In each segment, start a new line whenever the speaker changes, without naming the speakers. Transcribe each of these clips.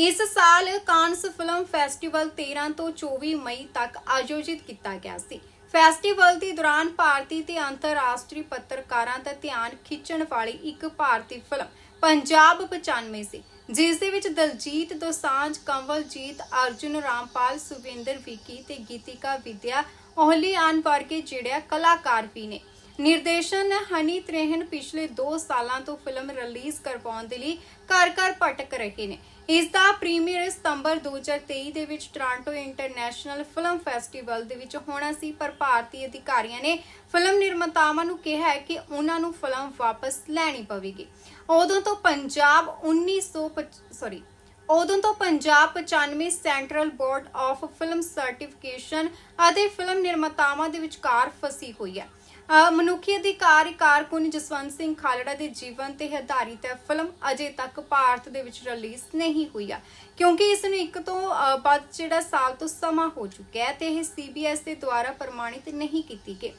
ਇਸ ਸਾਲ ਕਾਂਸ film festival 13 ਤੋਂ 24 ਮਈ ਤੱਕ ਆਯੋਜਿਤ ਕੀਤਾ ਗਿਆ ਸੀ। ਫੈਸਟੀਵਲ ਦੇ ਦੌਰਾਨ ਭਾਰਤੀ ਤੇ ਅੰਤਰਰਾਸ਼ਟਰੀ ਪੱਤਰਕਾਰਾਂ ਦਾ ਧਿਆਨ ਖਿੱਚਣ ਵਾਲੀ ਇੱਕ ਭਾਰਤੀ ਫਿਲਮ ਪੰਜਾਬ 95 ਸੀ, ਜਿਸ ਦੇ ਵਿੱਚ ਦਲਜੀਤ ਦੋਸਾਂਝ, ਕੰਵਲਜੀਤ, ਅਰਜੁਨ, ਰਾਮਪਾਲ ਸੁਵਿੰਦਰ ਵਿੱਕੀ ਤੇ ਗੀਤਿਕਾ ਵਿਦਿਆ ਓਹਲੀਆਨ ਵਰਗੇ ਜਿਹੜੇ ਕਲਾਕਾਰ ਵੀ ਨੇ। ਨਿਰਦੇਸ਼ਨ ਹਨੀ ਤ੍ਰੇਹਨ ਪਿਛਲੇ 2 ਸਾਲਾਂ ਤੋਂ ਫਿਲਮ ਰਿਲੀਜ਼ ਕਰਵਾਉਣ ਦੇ ਲਈ ਘਰ ਘਰ ਭਟਕ ਰਹੇ ਨੇ। ਇਸ ਦਾ ਪ੍ਰੀਮੀਅਰ ਸਤੰਬਰ 2023 ਦੇ ਵਿੱਚ ਟੋਰਾਂਟੋ ਇੰਟਰਨੈਸ਼ਨਲ ਫਿਲਮ ਫੈਸਟੀਵਲ ਦੇ ਵਿੱਚ ਹੋਣਾ ਸੀ, ਪਰ ਭਾਰਤੀ ਅਧਿਕਾਰੀਆਂ ਨੇ ਫਿਲਮ ਨਿਰਮਾਤਾਵਾਂ ਨੂੰ ਕਿਹਾ ਹੈ ਕਿ ਉਹਨਾਂ ਨੂੰ ਫਿਲਮ ਵਾਪਸ ਲੈਣੀ ਪਵੇਗੀ। ਉਦੋਂ ਤੋਂ ਪੰਜਾਬ 1900 ਸੌਰੀ ਉਦੋਂ ਤੋਂ Punjab 95 central board of film certification ਅਤੇ ਫਿਲਮ ਨਿਰਮਾਤਾਵਾਂ ਦੇ ਵਿਚਕਾਰ ਫਸੀ ਹੋਈ ਹੈ। ਮਨੁੱਖੀ ਅਧਿਕਾਰ ਕਾਰਕੁਨ ਜਸਵੰਤ ਸਿੰਘ ਖਾਲੜਾ ਦੇ ਜੀਵਨ ਤੇ ਆਧਾਰਿਤ ਹੈ। ਫਿਲਮ ਅਜੇ ਤੱਕ ਭਾਰਤ ਦੇ ਵਿੱਚ ਰਿਲੀਜ਼ ਨਹੀਂ ਹੋਈ ਆ। ਕਿਉਂਕਿ ਇਸ ਨੂੰ ਇੱਕ ਤੋਂ ਅਹ, ਜਿਹੜਾ ਸਾਲ ਤੋਂ ਸਮਾਂ ਹੋ ਚੁੱਕਿਆ ਹੈ ਤੇ ਇਹ ਸੀਬੀਐਸ ਦੇ ਦੁਆਰਾ ਪ੍ਰਮਾਣਿਤ ਨਹੀਂ ਕੀਤੀ ਗਈ।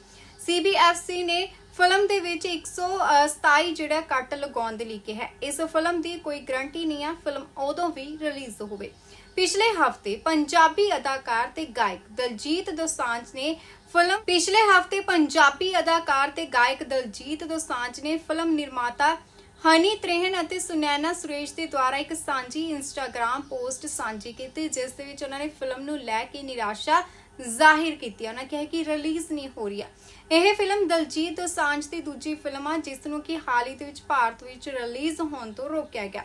ਸੀਬੀਐਫਸੀ ਨੇ ਫਿਲਮ ਦੇ ਵਿੱਚ 127 ਜਿਹੜਾ ਕੱਟ ਲਗਾਉਣ ਦੇ ਲਈ ਕਿਹਾ ਇਸ ਫਿਲਮ ਦੀ ਕੋਈ ਗਰੰਟੀ ਨਹੀਂ ਆ ਫਿਲਮ ਉਦੋਂ ਵੀ ਰਿਲੀਜ਼ ਹੋਵੇ। ਪਿਛਲੇ ਹਫ਼ਤੇ ਪੰਜਾਬੀ ਅਦਾਕਾਰ ਤੇ ਗਾਇਕ ਦਲਜੀਤ ਦੋਸਾਂਝ ਨੇ ਫਿਲਮ ਪਿਛਲੇ ਹਫ਼ਤੇ ਪੰਜਾਬੀ ਅਦਾਕਾਰ ਤੇ ਗਾਇਕ ਦਲਜੀਤ ਦੋਸਾਂਝ ਨੇ ਫਿਲਮ ਨਿਰਮਾਤਾ ਹਨੀ ਤ੍ਰੇਹਨ ਅਤੇ ਸੁਨੈਨਾ ਸੁਰੇਸ਼ ਦੇ ਦੁਆਰਾ ਇੱਕ ਸਾਂਝੀ ਇੰਸਟਾਗ੍ਰam ਪੋਸਟ ਸਾਂਝੀ ਕੀਤੀ, ਜਿਸ ਦੇ ਵਿੱਚ ਉਹਨਾਂ ਨੇ ਫਿਲਮ ਨੂੰ ਲੈ ਕੇ ਨਿਰਾਸ਼ਾ ਜ਼ਾਹਿਰ ਕੀਤੀ। ਉਹਨਾਂ ਕਿਹਾ ਕਿ ਰਿਲੀਜ਼ ਨਹੀਂ ਹੋ ਰਹੀ ਹੈ ਇਹ ਫਿਲਮ ਦਲਜੀਤ ਦੋਸਾਂਝ ਦੀ ਦੂਜੀ ਫਿਲਮ ਆ, ਜਿਸ ਨੂੰ ਕਿ ਹਾਲ ਹੀ ਦੇ ਵਿੱਚ ਭਾਰਤ ਵਿੱਚ ਰਿਲੀਜ਼ ਹੋਣ ਤੋਂ ਰੋਕਿਆ ਗਿਆ।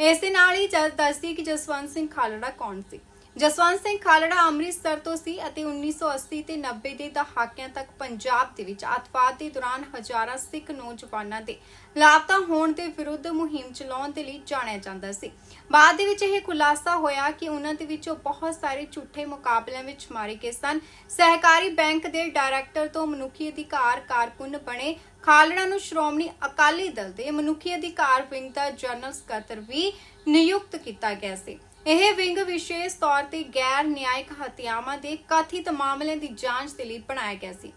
ਇਸ ਦੇ ਨਾਲ ਹੀ ਦੱਸਦੀ ਕਿ ਜਸਵੰਤ ਸਿੰਘ ਖਾਲੜਾ ਕੌਣ ਸੀ? ਜਸਵੰਤ ਸਿੰਘ ਖਾਲੜਾ ਅੰਮ੍ਰਿਤਸਰ ਤੋਂ ਸੀ ਅਤੇ 1980 ਤੇ 90 ਦੇ ਦਹਾਕਿਆਂ ਤੱਕ ਪੰਜਾਬ ਦੇ ਵਿੱਚ ਅੱਤਵਾਦ ਦੇ ਦੌਰਾਨ ਹਜ਼ਾਰਾਂ ਸਿੱਖ ਨੌਜਵਾਨਾਂ ਦੇ ਲਾਪਤਾ ਹੋਣ ਦੇ ਵਿਰੁੱਧ ਮੁਹਿੰਮ ਚਲਾਉਣ ਦੇ ਲਈ ਜਾਣਿਆ ਜਾਂਦਾ ਸੀ। ਬਾਅਦ ਦੇ ਵਿੱਚ ਇਹ ਖੁਲਾਸਾ ਹੋਇਆ ਕਿ ਉਹਨਾਂ ਦੇ ਵਿੱਚੋਂ ਬਹੁਤ ਸਾਰੇ ਝੂਠੇ ਮੁਕਾਬਲਿਆਂ ਵਿੱਚ ਮਾਰੇ ਗਏ ਸਨ। ਸਹਿਕਾਰੀ ਬੈਂਕ ਦੇ ਡਾਇਰੈਕਟਰ ਤੋਂ ਮਨੁੱਖੀ ਅਧਿਕਾਰ ਕਾਰਕੁਨ ਬਣੇ ਖਾਲੜਾ ਨੂੰ ਸ਼੍ਰੋਮਣੀ ਅਕਾਲੀ ਦਲ ਦੇ ਮਨੁੱਖੀ ਅਧਿਕਾਰ ਵਿੰਗ ਦਾ ਜਨਰਲ ਸਕੱਤਰ ਵੀ ਨਿਯੁਕਤ ਕੀਤਾ ਗਿਆ ਸੀ। ਇਹ ਵਿੰਗ ਵਿਸ਼ੇਸ਼ ਤੌਰ ਤੇ ਗੈਰ ਨਿਆਇਕ ਹੱਤਿਆਵਾਂ ਦੇ ਕਥਿਤ ਮਾਮਲਿਆਂ ਦੀ ਜਾਂਚ ਦੇ ਲਈ ਬਣਾਇਆ ਗਿਆ ਸੀ।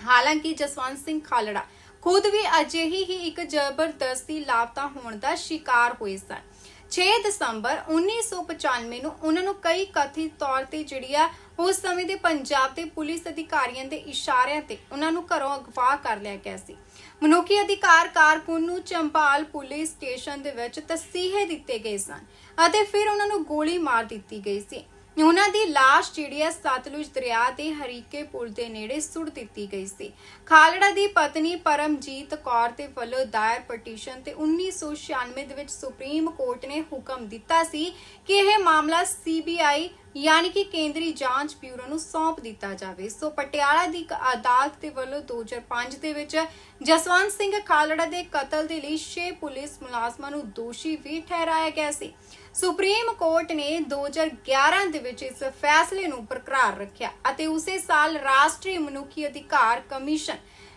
ਹਾਲਾਂਕਿ ਜਸਵੰਤ ਸਿੰਘ ਖਾਲੜਾ ਖੁਦ ਵੀ ਅਜਿਹੀ ਹੀ ਇੱਕ ਜ਼ਬਰਦਸਤੀ ਲਾਪਤਾ ਹੋਣ ਦਾ ਸ਼ਿਕਾਰ ਹੋਏ ਸਨ। 6 ਦਸੰਬਰ 1995 ਨੂੰ ਉਹਨਾਂ ਨੂੰ ਕਈ ਕਥਿਤ ਤੌਰ ਤੇ ਜਿਹੜੀ ਆ, ਉਸ ਸਮੇਂ ਦੇ ਪੰਜਾਬ ਦੇ ਪੁਲਿਸ ਅਧਿਕਾਰੀਆਂ ਦੇ ਇਸ਼ਾਰਿਆਂ ਤੇ ਉਹਨਾਂ ਨੂੰ ਘਰੋਂ ਅਗਵਾ ਕਰ ਲਿਆ ਗਿਆ ਸੀ। ਮਨੁੱਖੀ ਅਧਿਕਾਰ ਕਾਰਕੁਨ ਨੂੰ ਚੰਪਾਲ ਪੁਲਿਸ ਸਟੇਸ਼ਨ ਦੇ ਵਿੱਚ ਤਸੀਹੇ ਦਿੱਤੇ ਗਏ ਸਨ ਅਤੇ ਫਿਰ ਉਹਨਾਂ ਨੂੰ ਗੋਲੀ ਮਾਰ ਦਿੱਤੀ ਗਈ ਸੀ। ਉਹਨਾਂ ਦੀ ਲਾਸ਼ ਜਿਹੜੀ ਹੈ ਸਤਲੁਜ ਦਰਿਆ ਦੇ ਹਰੀਕੇ ਪੁਲ ਦੇ ਨੇੜੇ ਸੁੱਟ ਦਿੱਤੀ ਗਈ ਸੀ। ਖਾਲੜਾ ਦੀ ਪਤਨੀ ਪਰਮਜੀਤ ਕੌਰ ਦੇ ਵੱਲੋਂ ਦਾਇਰ ਪਟੀਸ਼ਨ ਤੇ 1996 ਦੇ ਵਿੱਚ ਸੁਪਰੀਮ ਕੋਰਟ ਨੇ ਹੁਕਮ ਦਿੱਤਾ ਸੀ ਕਿ ਇਹ ਮਾਮਲਾ ਸੀਬੀਆਈ ਯਾਨੀ ਕਿ ਕੇਂਦਰੀ ਜਾਂਚ ਬਿਊਰੋ ਨੂੰ ਸੌਂਪ ਦਿੱਤਾ ਜਾਵੇ। ਸੋ ਪਟਿਆਲਾ ਦੀ ਇੱਕ ਅਦਾਲਤ ਦੇ ਵੱਲੋਂ 2005 ਦੇ ਵਿੱਚ ਜਸਵੰਤ ਸਿੰਘ ਖਾਲੜਾ ਦੇ ਕਤਲ ਦੇ ਲਈ 6 ਪੁਲਿਸ ਮੁਲਾਜ਼ਮਾਂ ਨੂੰ ਦੋਸ਼ੀ ਵੀ ਠਹਿਰਾਇਆ ਗਿਆ ਸੀ। ਸੁਪਰੀਮ ਕੋਰਟ ਨੇ 2011 ਦੇ ਵਿੱਚ ਇਸ ਫੈਸਲੇ ਨੂੰ ਬਰਕਰਾਰ ਰੱਖਿਆ ਅਤੇ ਉਸੇ ਸਾਲ ਰਾਸ਼ਟਰੀ ਮਨੁੱਖੀ ਅਧਿਕਾਰ ਕਮਿਸ਼ਨ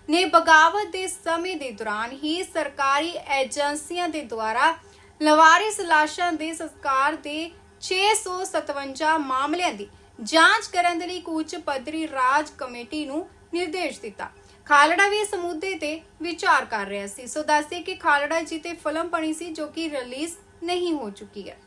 ਨੇ ਬਗਾਵਤ ਦੇ ਸਮੇਂ ਦੇ ਦੌਰਾਨ ਹੀ ਸਰਕਾਰੀ ਏਜੰਸੀਆਂ ਦੇ ਦੁਆਰਾ ਲਵਾਰਿਸ ਲਾਸ਼ਾਂ ਦੇ ਸੰਸਕਾਰ ਦੇ 657 ਮਾਮਲਿਆਂ ਦੀ ਜਾਂਚ ਕਰਨ ਦੇ ਲਈ ਇੱਕ ਉੱਚ ਪੱਧਰੀ ਰਾਜ ਕਮੇਟੀ ਨੂੰ ਨਿਰਦੇਸ਼ ਦਿੱਤਾ। ਖਾਲੜਾ ਵੀ ਇਸ ਮੁੱਦੇ ਤੇ ਵਿਚਾਰ ਕਰ ਰਿਹਾ ਸੀ। ਸੋ ਦੱਸੇ ਕਿ ਖਾਲੜਾ ਜੀ ਤੇ ਫਿਲਮ ਬਣੀ ਸੀ ਜੋ ਕਿ ਰਿਲੀਜ਼ ਨਹੀਂ ਹੋ ਚੁੱਕੀ ਹੈ।